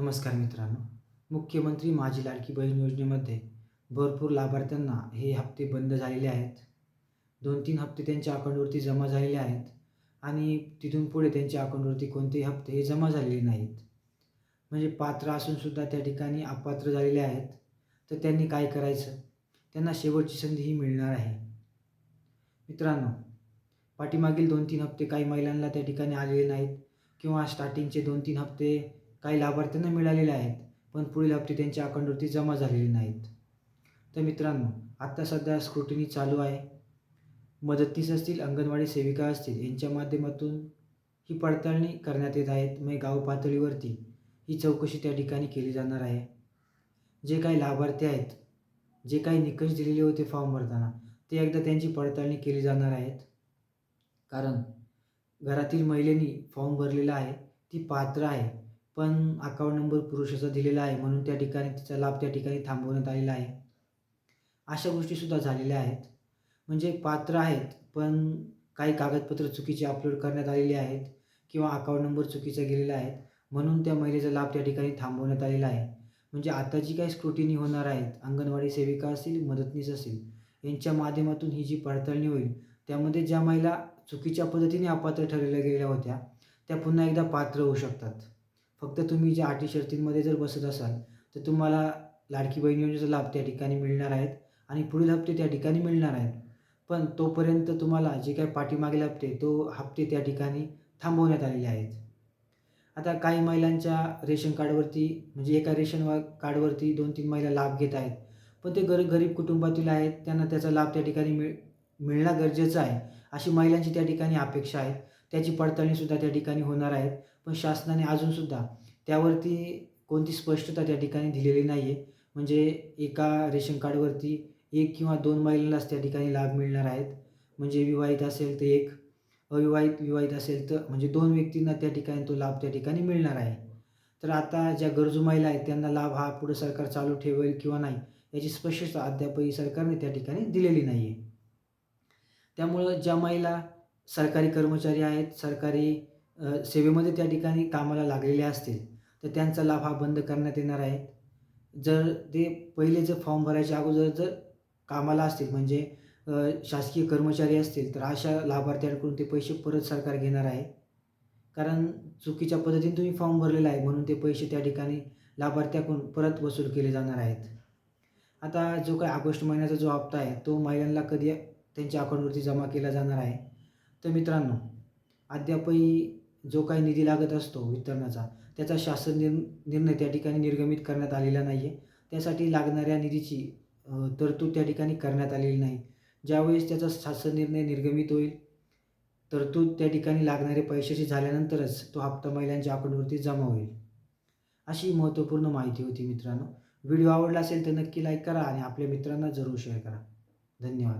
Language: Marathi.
नमस्कार मित्रांनो. मुख्यमंत्री माझी लाडकी बहीण योजनेमध्ये भरपूर लाभार्थ्यांना हे हप्ते बंद झालेले आहेत. दोन तीन हप्ते त्यांच्या अकाउंटवरती जमा झालेले आहेत आणि तिथून पुढे त्यांच्या अकाउंटवरती कोणतेही हप्ते हे जमा झालेले नाहीत. म्हणजे पात्र असूनसुद्धा त्या ठिकाणी अपात्र झालेले आहेत. तर त्यांनी काय करायचं? त्यांना शेवटची संधी ही मिळणार आहे. मित्रांनो पाठीमागील दोन तीन हप्ते काही महिलांना त्या ठिकाणी आलेले नाहीत किंवा स्टार्टिंगचे दोन तीन हप्ते काही लाभार्थ्यांना मिळालेले आहेत पण पुढील हप्ते त्यांच्या अकाउंटवरती जमा झालेले नाहीत. तर मित्रांनो आत्ता सध्या स्क्रुटिनी चालू आहे. मदतनीस असतील अंगणवाडी सेविका असतील यांच्या माध्यमातून ही पडताळणी करण्यात येत आहेत. मग गाव पातळीवरती ही चौकशी त्या ठिकाणी केली जाणार आहे. जे काही लाभार्थी आहेत जे काही निकष दिलेले होते फॉर्म भरताना ते एकदा त्यांची पडताळणी केली जाणार आहेत. कारण घरातील महिलेनी फॉर्म भरलेला आहे ती पात्र आहे. पण अकाउंट नंबर पुरुषाचा दिलेला आहे म्हणून त्या ठिकाणी तिचा लाभ त्या ठिकाणी थांबवण्यात आलेला आहे. अशा गोष्टीसुद्धा झालेल्या आहेत. म्हणजे पात्र आहेत पण काही कागदपत्र चुकीचे अपलोड करण्यात आलेले आहेत किंवा अकाउंट नंबर चुकीचा गेलेला आहे म्हणून त्या महिलेचा लाभ त्या ठिकाणी थांबवण्यात आलेला आहे. म्हणजे आता जी काही स्क्रुटिनी होणार आहेत अंगणवाडी सेविका असतील मदतनीस असेल यांच्या माध्यमातून ही जी पडताळणी होईल त्यामध्ये ज्या महिला चुकीच्या पद्धतीने अपात्र ठरलेल्या गेलेल्या होत्या त्या पुन्हा एकदा पात्र होऊ शकतात. फक्त तुम्ही ज्या अटी शर्तींमध्ये जर बसत असाल तर तुम्हाला लाडकी बहीण योजनेचा लाभ त्या ठिकाणी मिळणार आहेत आणि पुढील हप्ते त्या ठिकाणी मिळणार आहेत. पण तोपर्यंत तुम्हाला जे काही पाठीमागील हप्ते तो हप्ते त्या ठिकाणी थांबवण्यात आलेले आहेत. आता काही महिलांच्या रेशन कार्डवरती म्हणजे एका रेशन कार्डवरती दोन तीन महिला लाभ घेत आहेत. पण ते गर गरीब कुटुंबातील आहेत त्यांना त्याचा लाभ त्या ठिकाणी मिळ मिळणं गरजेचं आहे अशी महिलांची त्या ठिकाणी अपेक्षा आहे. त्याची पडताळणीसुद्धा त्या ठिकाणी होणार आहेत. पण शासनाने अजूनसुद्धा त्यावरती कोणती स्पष्टता त्या ठिकाणी दिलेली नाही आहे म्हणजे एका रेशन कार्डवरती एक किंवा दोन महिलांनाच त्या ठिकाणी लाभ मिळणार आहेत. म्हणजे विवाहित असेल तर एक अविवाहित विवाहित असेल तर म्हणजे दोन व्यक्तींना त्या ठिकाणी तो लाभ त्या ठिकाणी मिळणार आहे. तर आता ज्या गरजू महिला आहेत त्यांना लाभ हा पुढे सरकार चालू ठेवेल किंवा नाही याची स्पष्टता अद्यापही सरकारने त्या ठिकाणी दिलेली नाही आहे त्यामुळं ज्या महिला सरकारी कर्मचारी आहेत सरकारी सेवेमध्ये त्या ठिकाणी कामाला लागलेले असतील तर त्यांचा लाभ हा बंद करण्यात येणार आहे. जर ते पहिले जर फॉर्म भरायच्या अगोदर जर कामाला असतील म्हणजे शासकीय कर्मचारी असतील तर अशा लाभार्थ्यांकडून ते पैसे परत सरकार घेणार आहे. कारण चुकीच्या पद्धतीने तुम्ही फॉर्म भरलेला आहे म्हणून ते पैसे त्या ठिकाणी लाभार्थ्याकडून परत वसूल केले जाणार आहेत. आता जो काही ऑगस्ट महिन्याचा जो हप्ता आहे तो महिलांना कधी त्यांच्या अकाउंटवरती जमा केला जाणार आहे? तर मित्रांनो अद्यापही जो काही निधी लागत असतो वितरणाचा त्याचा शासन निर निर्णय त्या ठिकाणी निर्गमित करण्यात आलेला नाही आहे त्यासाठी लागणाऱ्या निधीची तरतूद त्या ठिकाणी करण्यात आलेली नाही. ज्यावेळेस त्याचा शासन निर्णय निर्गमित होईल तरतूद त्या ठिकाणी लागणारे पैशाची झाल्यानंतरच तो हप्ता महिलांच्या अकाउंटवरती जमा होईल. अशी महत्त्वपूर्ण माहिती होती मित्रांनो. व्हिडिओ आवडला असेल तर नक्की लाईक करा आणि आपल्या मित्रांना जरूर शेअर करा. धन्यवाद.